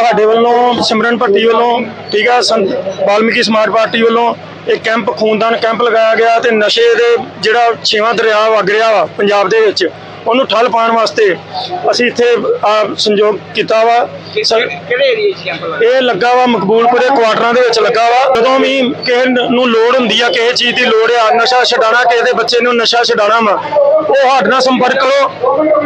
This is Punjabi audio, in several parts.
ਸਾਡੇ ਵੱਲੋਂ ਸਿਮਰਨ ਭੱਟੀ ਵੱਲੋਂ ਠੀਕ ਹੈ ਸੰਤ ਵਾਲਮੀਕੀ ਸਮਾਜ ਪਾਰਟੀ ਵੱਲੋਂ ਇਹ ਕੈਂਪ ਖੂਨਦਾਨ ਕੈਂਪ ਲਗਾਇਆ ਗਿਆ ਤੇ ਨਸ਼ੇ ਦੇ ਜਿਹੜਾ ਛੇਵਾਂ ਦਰਿਆ ਵਗ ਰਿਹਾ ਵਾ ਪੰਜਾਬ ਦੇ ਵਿੱਚ ਉਹਨੂੰ ਠੱਲ ਪਾਉਣ ਵਾਸਤੇ ਅਸੀਂ ਇੱਥੇ ਸੰਯੋਗ ਕੀਤਾ ਵਾ। ਕਿਹੜੇ ਏਰੀਆ 'ਚ ਕੈਂਪ ਲਾਇਆ ਇਹ ਲੱਗਾ ਵਾ ਮਕਬੂਲਪੁਰੇ ਕੁਆਟਰਾਂ ਦੇ ਵਿੱਚ ਲੱਗਾ ਵਾ। ਜਦੋਂ ਵੀ ਕਿਸੇ ਨੂੰ ਲੋੜ ਹੁੰਦੀ ਆ ਕਿਸੇ ਚੀਜ਼ ਦੀ ਲੋੜ ਆ ਨਸ਼ਾ ਛਡਾਣਾ ਕਿਸੇ ਦੇ ਬੱਚੇ ਨੂੰ ਨਸ਼ਾ ਛਡਾਣਾ ਵਾ ਉਹ ਸਾਡੇ ਨਾਲ ਸੰਪਰਕ ਕਰੋ।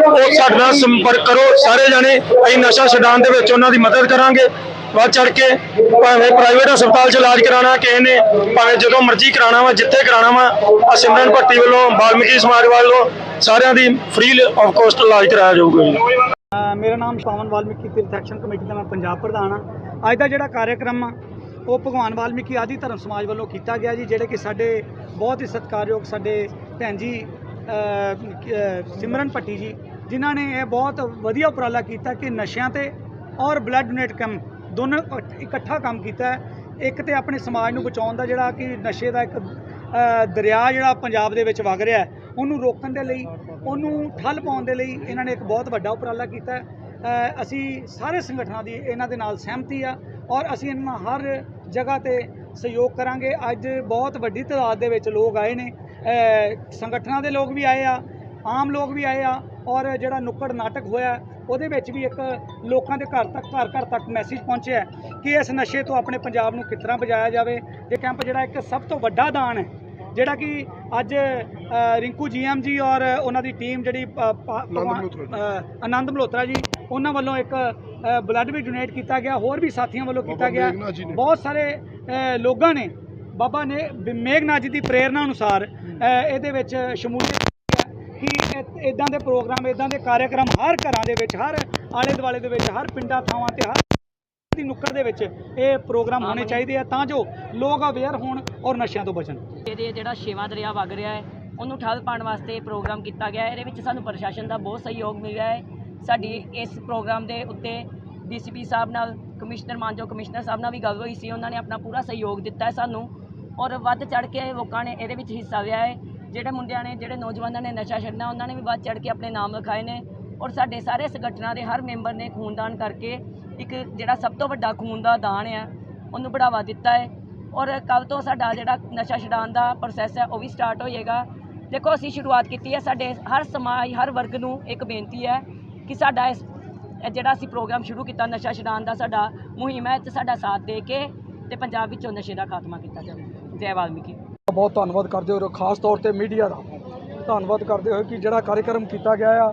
ਉਹ ਸਾਡੇ ਨਾਲ ਸੰਪਰਕ ਕਰੋ। ਸਾਰੇ ਜਾਣੇ ਅਸੀਂ ਨਸ਼ਾ ਛਡਾਉਣ ਦੇ ਵਿੱਚ ਉਹਨਾਂ ਦੀ ਮਦਦ ਕਰਾਂਗੇ। ਵੱਧ ਚੜ ਕੇ ਭਾਵੇਂ ਪ੍ਰਾਈਵੇਟ ਹਸਪਤਾਲ 'ਚ ਇਲਾਜ ਕਰਾਉਣਾ ਕਿਸੇ ਨੇ, ਭਾਵੇਂ ਜਦੋਂ ਮਰਜ਼ੀ ਕਰਾਉਣਾ ਵਾ, ਜਿੱਥੇ ਕਰਾਉਣਾ ਵਾ ਸਿਮਰਨ ਭੱਟੀ ਵੱਲੋਂ, ਵਾਲਮੀਕੀ ਸਮਾਜ ਵੱਲੋਂ ਸਾਰਿਆਂ ਦੀ ਫ੍ਰੀ ਆਫ ਕੋਸਟ ਇਲਾਜ ਕਰਾਇਆ ਜਾਊਗਾ ਜੀ। ਮੇਰਾ ਨਾਮ ਪਾਵਨ ਵਾਲਮੀਕੀ ਤੀਰਥ ਐਕਸ਼ਨ ਕਮੇਟੀ ਦਾ ਮੈਂ ਪੰਜਾਬ ਪ੍ਰਧਾਨ ਹਾਂ। ਅੱਜ ਦਾ ਜਿਹੜਾ ਕਾਰਜਕ੍ਰਮ ਆ, ਉਹ ਭਗਵਾਨ ਵਾਲਮੀਕੀ ਆਦੀ ਧਰਮ ਸਮਾਜ ਵੱਲੋਂ ਕੀਤਾ ਗਿਆ ਜੀ, ਜਿਹੜੇ ਕਿ ਸਾਡੇ ਬਹੁਤ ਹੀ ਸਤਿਕਾਰਯੋਗ ਸਾਡੇ ਭੈਣ ਜੀ ਸਿਮਰਨ ਭੱਟੀ ਜੀ, ਜਿਨ੍ਹਾਂ ਨੇ ਇਹ ਬਹੁਤ ਵਧੀਆ ਉਪਰਾਲਾ ਕੀਤਾ ਕਿ ਨਸ਼ਿਆਂ ਤੇ ਔਰ ਬਲੱਡ ਡੋਨੇਟ ਕੰਮ, ਦੋਨੋਂ ਇਕੱਠਾ ਕੰਮ ਕੀਤਾ ਇੱਕ ਤੇ ਆਪਣੇ ਸਮਾਜ ਨੂੰ ਬਚਾਉਣ ਦਾ ਜਿਹੜਾ ਕਿ ਨਸ਼ੇ ਦਾ ਇੱਕ ਦਰਿਆ ਜਿਹੜਾ ਪੰਜਾਬ ਦੇ ਵਿੱਚ ਵਗ ਰਿਹਾ ਉਹਨੂੰ ਰੋਕਣ ਦੇ ਲਈ, ਉਹਨੂੰ ਠੱਲ ਪਾਉਣ ਦੇ ਲਈ ਇਹਨਾਂ ਨੇ ਇੱਕ ਬਹੁਤ ਵੱਡਾ ਉਪਰਾਲਾ ਕੀਤਾ ਅਸੀਂ ਸਾਰੇ ਸੰਗਠਨਾਂ ਦੀ ਇਹਨਾਂ ਦੇ ਨਾਲ ਸਹਿਮਤੀ ਆ ਔਰ ਅਸੀਂ ਇਹਨਾਂ ਨਾਲ ਹਰ ਜਗ੍ਹਾ ਤੇ ਸਹਿਯੋਗ ਕਰਾਂਗੇ। ਅੱਜ ਬਹੁਤ ਵੱਡੀ ਤਾਦਾਦ ਦੇ ਵਿੱਚ ਲੋਕ ਆਏ ਨੇ ਸੰਗਠਨਾਂ ਦੇ ਲੋਕ ਵੀ ਆਏ ਆ ਆਮ ਲੋਕ ਵੀ ਆਏ ਆ ਔਰ ਜਿਹੜਾ ਨੁੱਕੜ ਨਾਟਕ ਹੋਇਆ ਉਹਦੇ ਵਿੱਚ ਵੀ ਇੱਕ ਲੋਕਾਂ ਦੇ ਘਰ ਤੱਕ ਘਰ ਘਰ ਤੱਕ ਮੈਸੇਜ ਪਹੁੰਚਿਆ ਕਿ ਇਸ ਨਸ਼ੇ ਤੋਂ ਆਪਣੇ ਪੰਜਾਬ ਨੂੰ ਕਿਸ ਤਰ੍ਹਾਂ ਬਚਾਇਆ ਜਾਵੇ। ਇਹ ਕੈਂਪ ਜਿਹੜਾ ਇੱਕ ਸਭ ਤੋਂ ਵੱਡਾ ਦਾਨ ਹੈ ਜਿਹੜਾ ਕਿ ਅੱਜ ਰਿੰਕੂ ਜੀਐਮ ਜੀ ਔਰ ਉਹਨਾਂ ਦੀ ਟੀਮ ਜਿਹੜੀ ਆਨੰਦ ਮਲਹੋਤਰਾ ਜੀ। ਉਹਨਾਂ ਵੱਲੋਂ ਇੱਕ ਬਲੱਡ ਵੀ ਡੋਨੇਟ ਕੀਤਾ ਗਿਆ ਹੋਰ ਵੀ ਸਾਥੀਆਂ ਵੱਲੋਂ ਕੀਤਾ ਗਿਆ। ਬਹੁਤ ਸਾਰੇ ਲੋਕਾਂ ਨੇ ਬਾਬਾ ਨੇ ਮੇਘਨਾਥ ਜੀ ਦੀ ਪ੍ਰੇਰਣਾ ਅਨੁਸਾਰ ਇਹਦੇ ਵਿੱਚ ਸ਼ਮੂਲੀਅਤ ਕਿ ਇਦਾਂ ਦੇ ਪ੍ਰੋਗਰਾਮ ਇਦਾਂ ਦੇ ਕਾਰਜਕ੍ਰਮ ਹਰ ਘਰਾਂ ਦੇ ਵਿੱਚ ਹਰ ਆਲੇ ਦੁਆਲੇ ਦੇ ਵਿੱਚ ਹਰ ਪਿੰਡਾਂ ਥਾਵਾਂ ਤੇ ਹਰ ਦੀ ਨੁੱਕੜ ਦੇ ਵਿੱਚ ਇਹ ਪ੍ਰੋਗਰਾਮ ਹੋਣੇ ਚਾਹੀਦੇ ਆ ਤਾਂ ਜੋ ਲੋਕ ਅਵੇਅਰ ਹੋਣ ਔਰ ਨਸ਼ਿਆਂ ਤੋਂ ਬਚਣ। ਇਹਦੇ ਜਿਹੜਾ ਛੇਵਾਂ ਦਰਿਆ ਵਗ ਰਿਹਾ ਹੈ ਉਹਨੂੰ ਠੱਲ ਪਾਉਣ ਵਾਸਤੇ ਪ੍ਰੋਗਰਾਮ ਕੀਤਾ ਗਿਆ ਹੈ। ਇਹਦੇ ਵਿੱਚ ਸਾਨੂੰ ਪ੍ਰਸ਼ਾਸਨ ਦਾ ਬਹੁਤ ਸਹਿਯੋਗ ਮਿਲ ਰਿਹਾ ਹੈ। ਸਾਡੀ ਇਸ ਪ੍ਰੋਗਰਾਮ ਦੇ ਉੱਤੇ ਡੀਸੀਪੀ ਸਾਹਿਬ ਨਾਲ ਕਮਿਸ਼ਨਰ ਮਾਨਜੋ ਕਮਿਸ਼ਨਰ ਸਾਹਿਬ ਨਾਲ ਵੀ ਗੱਲ ਹੋਈ ਸੀ। ਉਹਨਾਂ ਨੇ ਆਪਣਾ ਪੂਰਾ ਸਹਿਯੋਗ ਦਿੱਤਾ ਹੈ ਸਾਨੂੰ। ਔਰ ਵੱਧ ਚੜ ਕੇ ਲੋਕਾਂ ਨੇ ਇਹਦੇ ਵਿੱਚ ਹਿੱਸਾ ਲਿਆ ਹੈ। ਜਿਹੜੇ ਮੁੰਡਿਆਂ ਨੇ, ਜਿਹੜੇ ਨੌਜਵਾਨਾਂ ਨੇ ਨਸ਼ਾ ਛੱਡਣਾ, ਉਹਨਾਂ ਨੇ ਵੀ ਵੱਧ ਚੜ ਕੇ ਆਪਣੇ ਨਾਮ ਲਿਖਾਏ ਨੇ। ਔਰ ਸਾਡੇ ਸਾਰੇ ਸੰਗਠਨਾਂ ਦੇ ਹਰ ਮੈਂਬਰ ਨੇ ਖੂਨਦਾਨ ਕਰਕੇ ਇੱਕ ਜਿਹੜਾ ਸਭ ਤੋਂ ਵੱਡਾ ਖੂਨ ਦਾ ਦਾਨ ਹੈ ਉਹਨੂੰ ਬੜਾਵਾ ਦਿੱਤਾ ਹੈ। ਔਰ ਕੱਲ ਤੋਂ ਸਾਡਾ ਜਿਹੜਾ ਨਸ਼ਾ ਛਡਾਉਣ ਦਾ ਪ੍ਰੋਸੈਸ ਹੈ, ਉਹ ਵੀ ਸਟਾਰਟ ਹੋ ਜਾਏਗਾ ਦੇਖੋ, ਅਸੀਂ ਸ਼ੁਰੂਆਤ ਕੀਤੀ ਹੈ, ਸਾਡੇ ਹਰ ਸਮਾਜ, ਹਰ ਵਰਗ ਨੂੰ ਇੱਕ ਬੇਨਤੀ ਹੈ ਕਿ ਸਾਡਾ ਇਸ ਜਿਹੜਾ ਅਸੀਂ ਪ੍ਰੋਗਰਾਮ ਸ਼ੁਰੂ ਕੀਤਾ ਨਸ਼ਾ ਛਡਾਉਣ ਦਾ, ਸਾਡਾ ਮੁਹਿੰਮ ਹੈ ਤੇ ਸਾਡਾ ਸਾਥ ਦੇ ਕੇ ਤੇ ਪੰਜਾਬ ਵਿੱਚੋਂ ਨਸ਼ੇ ਦਾ ਖਾਤਮਾ ਕੀਤਾ ਜਾਵੇ। ਜੈ ਵਾਲਮੀਕੀ। ਬਹੁਤ ਧੰਨਵਾਦ ਕਰਦੇ ਹੋਏ, ਖਾਸ ਤੌਰ ਤੇ ਮੀਡੀਆ ਦਾ। ਧੰਨਵਾਦ ਕਰਦੇ ਹੋਏ ਕਿ ਜਿਹੜਾ ਕਾਰਜਕ੍ਰਮ ਕੀਤਾ ਗਿਆ ਆ,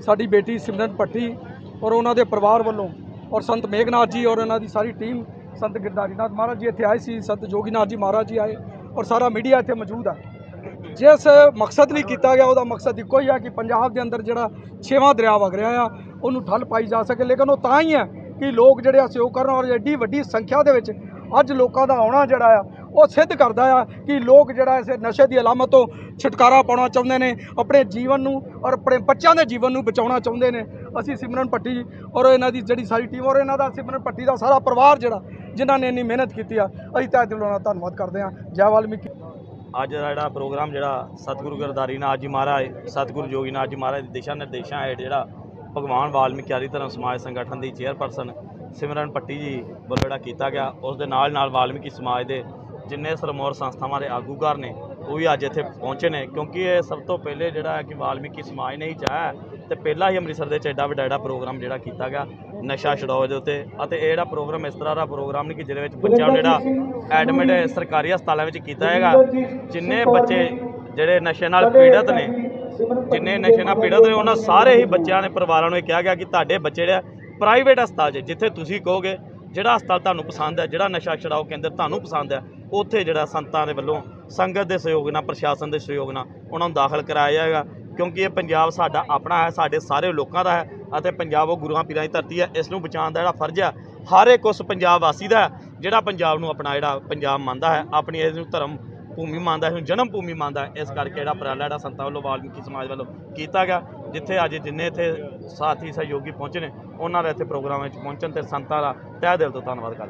ਸਾਡੀ ਬੇਟੀ ਸਿਮਰਨ ਭੱਟੀ ਔਰ ਉਹਨਾਂ ਦੇ ਪਰਿਵਾਰ ਵੱਲੋਂ ਔਰ ਸੰਤ ਮੇਘਨਾਥ ਜੀ ਔਰ ਉਹਨਾਂ ਦੀ ਸਾਰੀ ਟੀਮ, ਸੰਤ ਗਿਰਦਾਰੀਨਾਥ ਮਹਾਰਾਜ ਜੀ ਇੱਥੇ ਆਏ ਸੀ, ਸੰਤ ਜੋਗੀਨਾਥ ਜੀ ਮਹਾਰਾਜ ਜੀ ਆਏ ਔਰ ਸਾਰਾ ਮੀਡੀਆ ਇੱਥੇ ਮੌਜੂਦ ਹੈ ਜਿਸ ਮਕਸਦ ਲਈ ਕੀਤਾ ਗਿਆ, ਉਹਦਾ ਮਕਸਦ ਇੱਕੋ ਹੀ ਆ ਕਿ ਪੰਜਾਬ ਦੇ ਅੰਦਰ ਜਿਹੜਾ ਛੇਵਾਂ ਦਰਿਆ ਵਗ ਰਿਹਾ ਆ, ਉਹਨੂੰ ਠੱਲ ਪਾਈ ਜਾ ਸਕੇ। ਲੇਕਿਨ ਉਹ ਤਾਂ ਹੀ ਹੈ ਕਿ ਲੋਕ ਜਿਹੜੇ ਆ ਸਹਿਯੋਗ ਕਰਨ ਔਰ ਐਡੀ ਵੱਡੀ ਸੰਖਿਆ ਦੇ ਵਿੱਚ ਅੱਜ ਲੋਕਾਂ ਦਾ ਆਉਣਾ ਜਿਹੜਾ ਆ ਉਹ ਸਿੱਧ ਕਰਦਾ ਆ ਕਿ ਲੋਕ ਜਿਹੜਾ ਇਸ ਨਸ਼ੇ ਦੀ ਅਲਾਮਤ ਤੋਂ ਛੁਟਕਾਰਾ ਪਾਉਣਾ ਚਾਹੁੰਦੇ ਨੇ, ਆਪਣੇ ਜੀਵਨ ਨੂੰ ਔਰ ਆਪਣੇ ਬੱਚਿਆਂ ਦੇ ਜੀਵਨ ਨੂੰ ਬਚਾਉਣਾ ਚਾਹੁੰਦੇ ਨੇ। ਅਸੀਂ ਸਿਮਰਨ ਪੱਟੀ ਔਰ ਇਹਨਾਂ ਦੀ ਜਿਹੜੀ ਸਾਰੀ ਟੀਮ ਔਰ ਇਹਨਾਂ ਦਾ ਸਿਮਰਨ ਪੱਟੀ ਦਾ ਸਾਰਾ ਪਰਿਵਾਰ ਜਿਹੜਾ, ਜਿਨ੍ਹਾਂ ਨੇ ਇੰਨੀ ਮਿਹਨਤ ਕੀਤੀ ਆ, ਅਸੀਂ ਤਾਂ ਦਿਲੋਂ ਨਾਲ ਧੰਨਵਾਦ ਕਰਦੇ ਹਾਂ। ਜੈ ਵਾਲਮੀਕੀ। ਅੱਜ ਦਾ ਜਿਹੜਾ ਪ੍ਰੋਗਰਾਮ ਜਿਹੜਾ ਸਤਿਗੁਰੂ ਗੁਰਦਾਰੀ ਨਾਥ ਜੀ ਮਹਾਰਾਜ, ਸਤਿਗੁਰੂ ਜੋਗੀ ਨਾਥ ਜੀ ਮਹਾਰਾਜ ਦੇ ਦਿਸ਼ਾ ਨਿਰਦੇਸ਼ਾਂ ਹੇਠ ਜਿਹੜਾ ਭਗਵਾਨ ਵਾਲਮੀਕੀ ਆਦਿ ਧਰਮ ਸਮਾਜ ਸੰਗਠਨ ਦੀ ਚੇਅਰਪਰਸਨ ਸਿਮਰਨ ਪੱਟੀ ਜੀ ਵੱਲੋਂ ਜਿਹੜਾ ਕੀਤਾ ਗਿਆ, ਉਸ ਦੇ ਨਾਲ ਨਾਲ ਵਾਲਮੀਕੀ ਸਮਾਜ ਦੇ ਜਿੰਨੇ ਸਰਮੌਰ ਸੰਸਥਾਵਾਂ ਦੇ ਆਗੂਕਾਰ ਨੇ, ਉਹ ਵੀ ਅੱਜ ਇੱਥੇ ਪਹੁੰਚੇ ਨੇ, ਕਿਉਂਕਿ ਇਹ ਸਭ ਤੋਂ ਪਹਿਲੇ ਜਿਹੜਾ ਹੈ ਕਿ ਵਾਲਮੀਕੀ ਸਮਾਜ ਨੇ ਹੀ ਚਾਹਿਆ ਤੇ ਪਹਿਲਾਂ ਹੀ ਅੰਮ੍ਰਿਤਸਰ ਦੇ ਵਿੱਚ ਐਡਾ ਵੱਡਾ ਐਡਾ ਪ੍ਰੋਗਰਾਮ ਜਿਹੜਾ ਕੀਤਾ ਗਿਆ, ਨਸ਼ਾ ਛਡਾਓ ਦੇ ਉੱਤੇ, ਅਤੇ ਇਹ ਜਿਹੜਾ ਪ੍ਰੋਗਰਾਮ ਇਸ ਤਰ੍ਹਾਂ ਦਾ ਪ੍ਰੋਗਰਾਮ ਨਹੀਂ ਕਿ ਜਿਹਦੇ ਵਿੱਚ ਬੱਚਿਆਂ ਨੂੰ ਜਿਹੜਾ ਐਡਮਿਟ ਸਰਕਾਰੀ ਹਸਪਤਾਲਾਂ ਵਿੱਚ ਕੀਤਾ ਹੈਗਾ, ਜਿੰਨੇ ਬੱਚੇ ਜਿਹੜੇ ਨਸ਼ੇ ਨਾਲ ਪੀੜਤ ਨੇ, ਜਿੰਨੇ ਨਸ਼ੇ ਨਾਲ ਪੀੜਤ ਨੇ, ਉਹਨਾਂ ਸਾਰੇ ਹੀ ਬੱਚਿਆਂ ਨੇ ਪਰਿਵਾਰਾਂ ਨੂੰ ਇਹ ਕਿਹਾ ਗਿਆ ਕਿ ਤੁਹਾਡੇ ਬੱਚੇ ਜਿਹੜਾ ਪ੍ਰਾਈਵੇਟ ਹਸਪਤਾਲ 'ਚ, ਜਿੱਥੇ ਤੁਸੀਂ ਕਹੋਗੇ, ਜਿਹੜਾ ਹਸਪਤਾਲ ਤੁਹਾਨੂੰ ਪਸੰਦ ਹੈ, ਜਿਹੜਾ ਨਸ਼ਾ ਛਡਾਓ ਕੇਂਦਰ ਤੁਹਾਨੂੰ ਪਸੰਦ ਹੈ ਉੱਥੇ ਜਿਹੜਾ ਸੰਤਾਂ ਦੇ ਵੱਲੋਂ ਸੰਗਤ ਦੇ ਸਹਿਯੋਗ ਨਾਲ ਪ੍ਰਸ਼ਾਸਨ ਦੇ ਸਹਿਯੋਗ ਨਾਲ ਉਹਨਾਂ ਨੂੰ ਦਾਖਲ ਕਰਾਇਆ ਜਾਏਗਾ ਕਿਉਂਕਿ ਇਹ ਪੰਜਾਬ ਸਾਡਾ ਆਪਣਾ ਹੈ ਸਾਡੇ ਸਾਰੇ ਲੋਕਾਂ ਦਾ ਹੈ ਅਤੇ ਪੰਜਾਬ ਉਹ ਗੁਰੂਆਂ ਪੀਰਾਂ ਦੀ ਧਰਤੀ ਹੈ ਇਸ ਨੂੰ ਬਚਾਉਣ ਦਾ ਜਿਹੜਾ ਫਰਜ਼ ਹੈ ਹਰ ਇੱਕ ਉਸ ਪੰਜਾਬ ਵਾਸੀ ਦਾ ਹੈ, ਜਿਹੜਾ ਪੰਜਾਬ ਨੂੰ ਆਪਣਾ ਜਿਹੜਾ ਪੰਜਾਬ ਮੰਨਦਾ ਹੈ ਆਪਣੀ ਇਸ ਨੂੰ ਧਰਮ ਭੂਮੀ ਮੰਨਦਾ ਹੈ ਇਸ ਨੂੰ ਜਨਮ ਭੂਮੀ ਮੰਨਦਾ ਹੈ ਇਸ ਕਰਕੇ ਜਿਹੜਾ ਉਪਰਾਲਾ ਜਿਹੜਾ ਸੰਤਾਂ ਵੱਲੋਂ ਵਾਲਮੀਕੀ ਸਮਾਜ ਵੱਲੋਂ ਕੀਤਾ ਗਿਆ ਜਿੱਥੇ ਅੱਜ ਜਿੰਨੇ ਇੱਥੇ ਸਾਥੀ ਸਹਿਯੋਗੀ ਪਹੁੰਚੇ ਨੇ ਉਹਨਾਂ ਦਾ ਇੱਥੇ ਪ੍ਰੋਗਰਾਮ ਵਿੱਚ ਪਹੁੰਚਣ ਤੇ ਸੰਤਾਂ ਦਾ ਤਹਿ ਦਿਲ ਤੋਂ ਧੰਨਵਾਦ ਕਰਦੇ